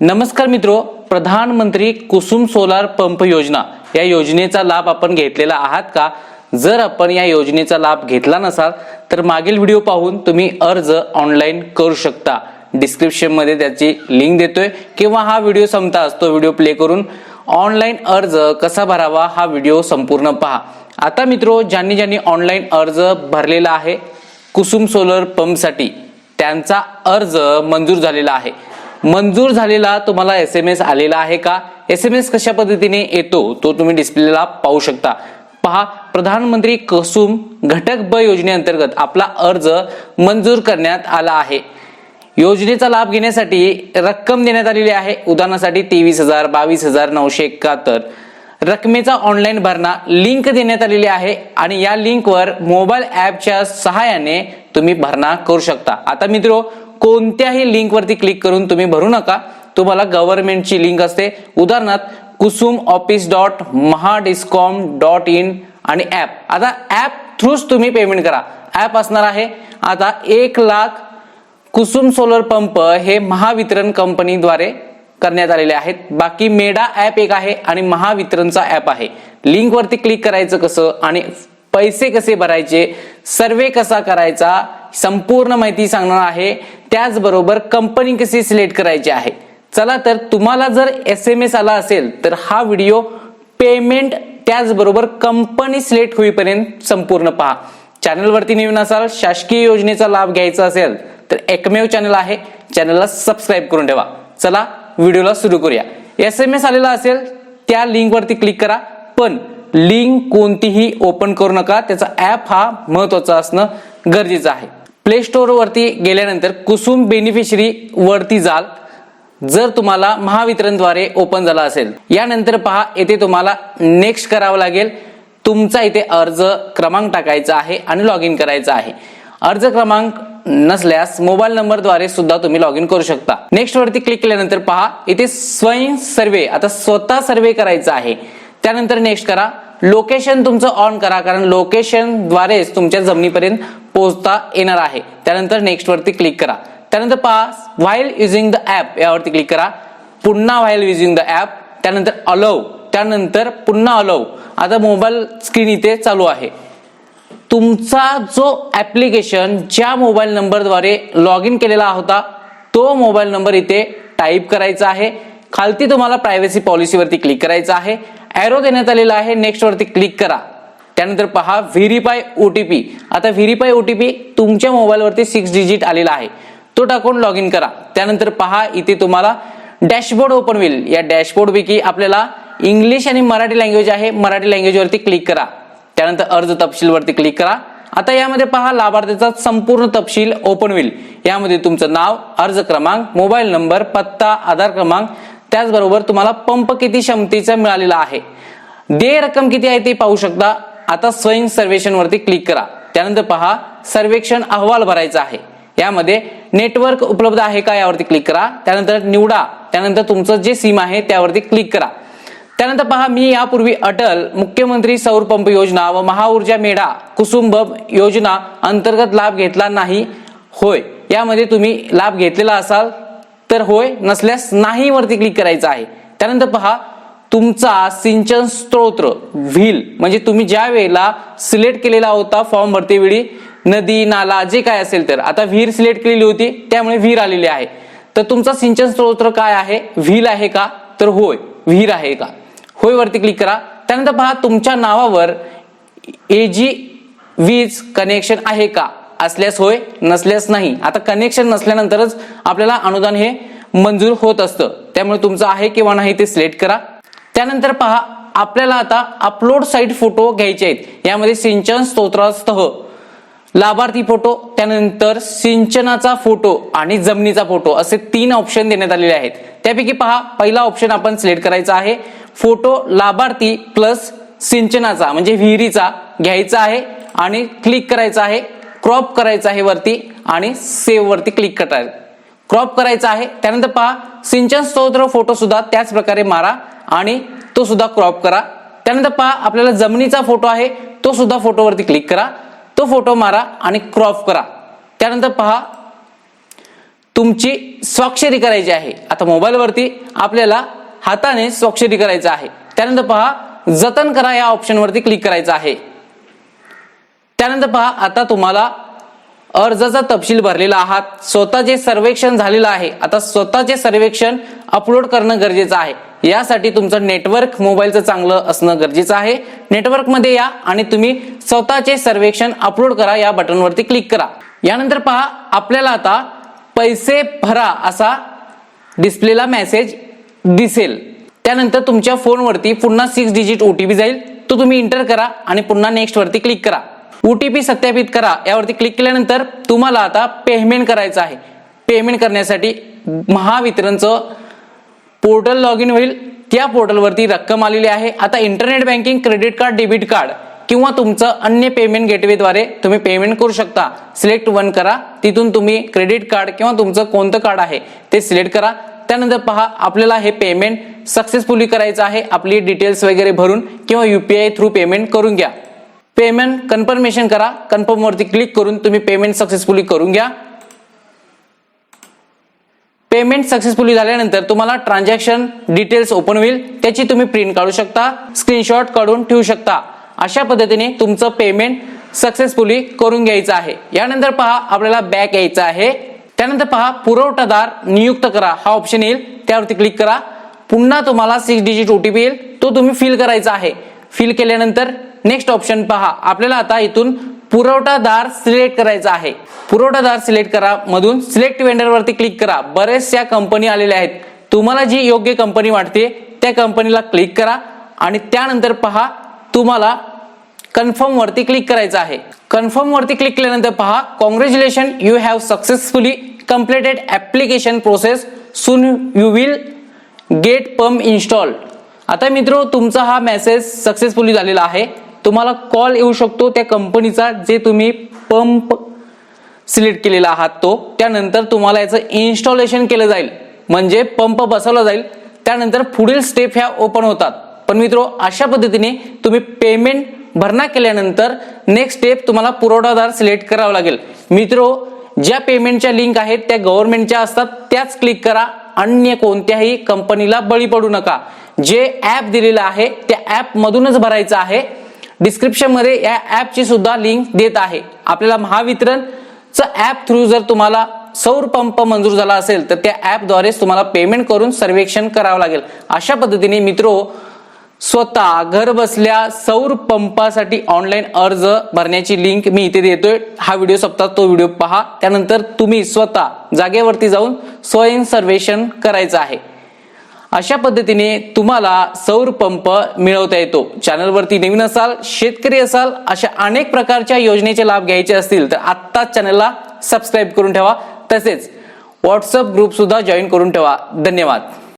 नमस्कार मित्रो प्रधानमंत्री कुसुम सोलार पंप योजना. या योजनेचा लाभ आपण घेतलेला आहात का? जर आपण या योजनेचा लाभ घेतला नसाल तर मागील व्हिडिओ पाहून तुम्ही अर्ज ऑनलाईन करू शकता. डिस्क्रिप्शनमध्ये त्याची लिंक देतोय. किंवा हा व्हिडिओ संपता असतो व्हिडिओ प्ले करून ऑनलाईन अर्ज कसा भरावा हा व्हिडिओ संपूर्ण पहा. आता मित्रो ज्यांनी ज्यांनी ऑनलाईन अर्ज भरलेला आहे कुसुम सोलर पंपसाठी त्यांचा अर्ज मंजूर झालेला आहे. मंजूर झालेला तुम्हाला एस एम एस आलेला आहे का? एस एम एस कशा पद्धतीने येतो? तो तुम्ही डिस्प्लेला पाहू शकता. पहा प्रधानमंत्री कुसुम घटक ब योजनेअंतर्गत आपला अर्ज मंजूर करण्यात आला आहे. योजनेचा लाभ घेण्यासाठी रक्कम देण्यात आलेली आहे. उदाहरणासाठी तेवीस हजार बावीस हजार नऊशे एकाहत्तर. रकमेचा ऑनलाईन भरणा लिंक देण्यात आलेली आहे आणि या लिंकवर मोबाईल ॲपच्या सहाय्याने तुम्ही भरणा करू शकता. आता मित्रो कोणत्याही लिंक वरती क्लिक करून तुम्ही भरू नका. तुम्हाला गव्हर्नमेंटची लिंक असते. उदाहरणार्थ Kusum office dot Mahadiscom dot in आणि ऍप आता ऍप थ्रूच तुम्ही पेमेंट करा. ऍप असणार आहे. आता एक लाख कुसुम सोलर पंप हे महावितरण कंपनीद्वारे करण्यात आलेले आहेत. बाकी मेडा ऍप एक आहे आणि महावितरणचा ऍप आहे. लिंक वरती क्लिक करायचं कसं आणि पैसे कसे भरायचे सर्वे कसा करायचा संपूर्ण माहिती सांगणार आहे. त्याचबरोबर कंपनी कशी सिलेक्ट करायची आहे? चला तर तुम्हाला जर एस एम एस आला असेल तर हा व्हिडिओ पेमेंट त्याचबरोबर कंपनी सिलेक्ट होईपर्यंत संपूर्ण पहा. चॅनलवरती नवीन असाल शासकीय योजनेचा लाभ घ्यायचा असेल तर एकमेव चॅनल आहे. चॅनलला सबस्क्राईब करून ठेवा. चला व्हिडिओला सुरू करूया. एस एम एस आलेला असेल त्या लिंकवरती क्लिक करा. पण लिंक कोणतीही ओपन करू नका. त्याचा ऍप हा महत्त्वाचा असणं गरजेचं आहे. प्ले स्टोअरवरती गेल्यानंतर कुसुम बेनिफिशरी वरती जाल. जर तुम्हाला महावितरणद्वारे ओपन झाला असेल. यानंतर पहा येथे तुम्हाला नेक्स्ट करावं लागेल. तुमचा इथे अर्ज क्रमांक टाकायचा आहे आणि लॉग इन करायचा आहे. अर्ज क्रमांक नसल्यास मोबाईल नंबरद्वारे सुद्धा तुम्ही लॉग इन करू शकता. नेक्स्ट वरती क्लिक केल्यानंतर पहा इथे स्वयं सर्वे आता स्वतः सर्वे करायचा आहे. त्यानंतर नेक्स्ट करा. लोकेशन तुमचं ऑन करा कारण लोकेशन द्वारेच तुमच्या जमिनीपर्यंत पोहोचता येणार आहे. त्यानंतर नेक्स्ट वरती क्लिक करा. त्यानंतर पहा व्हाईल युझिंग द ऍप यावरती क्लिक करा. पुन्हा व्हाईल युझिंग द ऍप त्यानंतर अलाव त्यानंतर पुन्हा अलव आता मोबाईल स्क्रीन इथे चालू आहे. तुमचा जो ऍप्लिकेशन ज्या मोबाईल नंबरद्वारे लॉग इन केलेला होता तो मोबाईल नंबर इथे टाईप करायचा आहे. खालती तुम्हाला प्रायव्हसी पॉलिसीवरती क्लिक करायचं आहे. एरो देण्यात आलेला आहे. नेक्स्ट वरती क्लिक करा. त्यानंतर पहा व्हेरीफाय ओटीपी आता व्हेरीफाय ओटीपी तुमच्या मोबाईलवरती सिक्स डिजिट आलेला आहे. तो टाकून लॉग इन करा. त्यानंतर पहा इथे तुम्हाला डॅशबोर्ड ओपन होईल. या डॅशबोर्ड पैकी आपल्याला इंग्लिश आणि मराठी लँग्वेज आहे. मराठी लँग्वेज वरती क्लिक करा. त्यानंतर अर्ज तपशील वरती क्लिक करा. आता यामध्ये पहा लाभार्थीचा संपूर्ण तपशील ओपन होईल. यामध्ये तुमचं नाव अर्ज क्रमांक मोबाईल नंबर पत्ता आधार क्रमांक त्याचबरोबर तुम्हाला पंप किती क्षमतेचा मिळालेला आहे? देय रक्कम किती आहे ते पाहू शकता. आता स्वयं सर्वेक्षणवरती क्लिक करा. त्यानंतर पहा सर्वेक्षण अहवाल भरायचा आहे. यामध्ये नेटवर्क उपलब्ध आहे का यावरती क्लिक करा. त्यानंतर निवडा. त्यानंतर तुमचं जे सिम आहे त्यावरती क्लिक करा. त्यानंतर पहा मी यापूर्वी अटल मुख्यमंत्री सौर पंप योजना व महाऊर्जा मेढा कुसुंब योजना अंतर्गत लाभ घेतला नाही. होय यामध्ये तुम्ही लाभ घेतलेला असाल. तर होय नसल्यास नाही वरती क्लिक करायचं आहे. त्यानंतर पहा तुमचा सिंचन स्तोत्र व्हील म्हणजे तुम्ही ज्या वेळेला सिलेक्ट केलेला होता फॉर्म भरते वेळी नदी नाला जे काय असेल तर. आता विहीर सिलेक्ट केलेली होती त्यामुळे विहीर आलेली आहे. तर तुमचा सिंचन स्तोत्र काय आहे? व्हील आहे का? तर होय विहीर आहे का? होय वरती क्लिक करा. त्यानंतर पहा तुमच्या नावावर एजी वीज कनेक्शन आहे का? असल्यास होय नसल्यास नाही. आता कनेक्शन नसल्यानंतरच आपल्याला अनुदान हे मंजूर होत असतं. त्यामुळे तुमचं आहे किंवा नाही ते सिलेक्ट करा. त्यानंतर पहा आपल्याला आता अपलोड साईट फोटो घ्यायचे आहेत. यामध्ये सिंचन स्तोत्रासह लाभार्थी फोटो त्यानंतर सिंचनाचा फोटो आणि जमिनीचा फोटो असे तीन ऑप्शन देण्यात आलेले आहेत. त्यापैकी पहा पहिला ऑप्शन आपण सिलेक्ट करायचा आहे. फोटो लाभार्थी प्लस सिंचनाचा म्हणजे विहिरीचा घ्यायचा आहे आणि क्लिक करायचा आहे. क्रॉप करायचा आहे वरती आणि सेव्ह वरती क्लिक करायचं क्रॉप करायचा आहे त्यानंतर पहा सिंचन स्तोत्र फोटो सुद्धा त्याच प्रकारे मारा आणि तो सुद्धा क्रॉप करा. त्यानंतर पहा आपल्याला जमिनीचा फोटो आहे तो सुद्धा फोटोवरती क्लिक करा. तो फोटो मारा आणि क्रॉप करा. त्यानंतर पहा तुमची स्वाक्षरी करायची आहे. आता मोबाईलवरती आपल्याला हाताने स्वाक्षरी करायचं आहे. त्यानंतर पहा जतन करा या ऑप्शनवरती क्लिक करायचं आहे. त्यानंतर पहा आता तुम्हाला अर्जाचा तपशील भरलेला आहात. स्वतःचे सर्वेक्षण झालेलं आहे आता स्वतःचे सर्वेक्षण अपलोड करणं गरजेचं आहे. यासाठी तुमचं नेटवर्क मोबाईलचं चांगलं असणं गरजेचं आहे. नेटवर्कमध्ये या आणि तुम्ही स्वतःचे सर्वेक्षण अपलोड करा या बटनवरती क्लिक करा. यानंतर पहा आपल्याला आता पैसे भरा असा डिस्प्लेला मेसेज दिसेल. त्यानंतर तुमच्या फोनवरती पुन्हा सिक्स डिजिट ओटीपी जाईल. तो तुम्ही इंटर करा आणि पुन्हा नेक्स्टवरती क्लिक करा. ओटीपी सत्यापित करा. यावरती क्लिक केल्यानंतर तुम्हाला आता पेमेंट करायचं आहे. पेमेंट करण्यासाठी महावितरणचं पोर्टल लॉग इन होईल. त्या पोर्टलवरती रक्कम आलेली आहे. आता internet banking credit card debit card किंवा तुमचं अन्य पेमेंट गेटवेद्वारे तुम्ही पेमेंट करू शकता. सिलेक्ट वन करा. तिथून तुम्ही क्रेडिट कार्ड किंवा तुमचं कोणतं कार्ड आहे ते सिलेक्ट करा. त्यानंतर पहा आपल्याला हे पेमेंट सक्सेसफुली करायचं आहे. आपली डिटेल्स वगैरे भरून किंवा युपीआय थ्रू पेमेंट करून घ्या. पेमेंट कन्फर्मेशन करा. कन्फर्म वरती क्लिक करून तुम्ही पेमेंट सक्सेसफुली करून घ्या. पेमेंट सक्सेसफुली झाल्यानंतर तुम्हाला ट्रान्झॅक्शन डिटेल्स ओपन होईल. त्याची तुम्ही प्रिंट काढू शकता. स्क्रीनशॉट काढून ठेवू शकता. अशा पद्धतीने तुमचं पेमेंट सक्सेसफुली करून घ्यायचं आहे. यानंतर पहा आपल्याला बॅक यायचं आहे. त्यानंतर पहा पुरवठादार नियुक्त करा. हा ऑप्शन येईल. त्यावरती क्लिक करा. पुन्हा तुम्हाला सिक्स डिजिट ओटीपी येईल. तो तुम्ही फिल करायचा आहे. फिल केल्यानंतर नेक्स्ट ऑप्शन पहा. आपल्याला आता इथून पुरवठादार सिलेक्ट करायचा आहे. पुरवठादार सिलेक्ट करा मधून सिलेक्ट वेंडर वरती क्लिक करा. बरेचशा कंपनी आलेल्या आहेत. तुम्हाला जी योग्य कंपनी वाटते त्या कंपनीला क्लिक करा आणि त्यानंतर पहा तुम्हाला कन्फर्म वरती क्लिक करायचं आहे. कन्फर्म वरती क्लिक केल्यानंतर पहा congratulation you have successfully completed application process soon you will get pump install आता मित्र तुमचा हा मेसेज सक्सेसफुली झालेला आहे. तुम्हाला कॉल येऊ शकतो त्या कंपनीचा जे तुम्ही पंप सिलेक्ट केलेला आहात तो. त्यानंतर तुम्हाला याचं इन्स्टॉलेशन केलं जाईल. म्हणजे पंप बसवला जाईल. त्यानंतर पुढील स्टेप ह्या ओपन होतात. पण मित्रो अशा पद्धतीने तुम्ही पेमेंट भरणा केल्यानंतर नेक्स्ट स्टेप तुम्हाला पुरवठादार सिलेक्ट करावा लागेल. मित्रो ज्या पेमेंटच्या लिंक आहेत त्या गव्हर्नमेंटच्या असतात. त्याच क्लिक करा. अन्य कोणत्याही कंपनीला बळी पडू नका. जे ऍप दिलेलं आहे त्या ऍप मधूनच भरायचं आहे. डिस्क्रिप्शनमध्ये या ऍपची सुद्धा लिंक देत आहे. आपल्याला महावितरणचं ऍप थ्रू जर तुम्हाला सौर पंप मंजूर झाला असेल तर त्या ऍपद्वारेच तुम्हाला पेमेंट करून सर्वेक्षण करावं लागेल. अशा पद्धतीने मित्रो स्वतः घर बसल्या सौर पंपासाठी ऑनलाईन अर्ज भरण्याची लिंक मी इथे देतोय. हा व्हिडिओ सप्ताह तो व्हिडिओ पहा. त्यानंतर तुम्ही स्वतः जागेवरती जाऊन स्वयं सर्वेक्षण करायचं आहे. अशा पद्धतीने तुम्हाला सौर पंप मिळवता येतो. चॅनलवरती नवीन असाल शेतकरी असाल अशा अनेक प्रकारच्या योजनेचे लाभ घ्यायचे असतील तर आत्ताच चॅनलला सबस्क्राईब करून ठेवा. तसेच व्हॉट्सअप ग्रुप सुद्धा जॉईन करून ठेवा. धन्यवाद.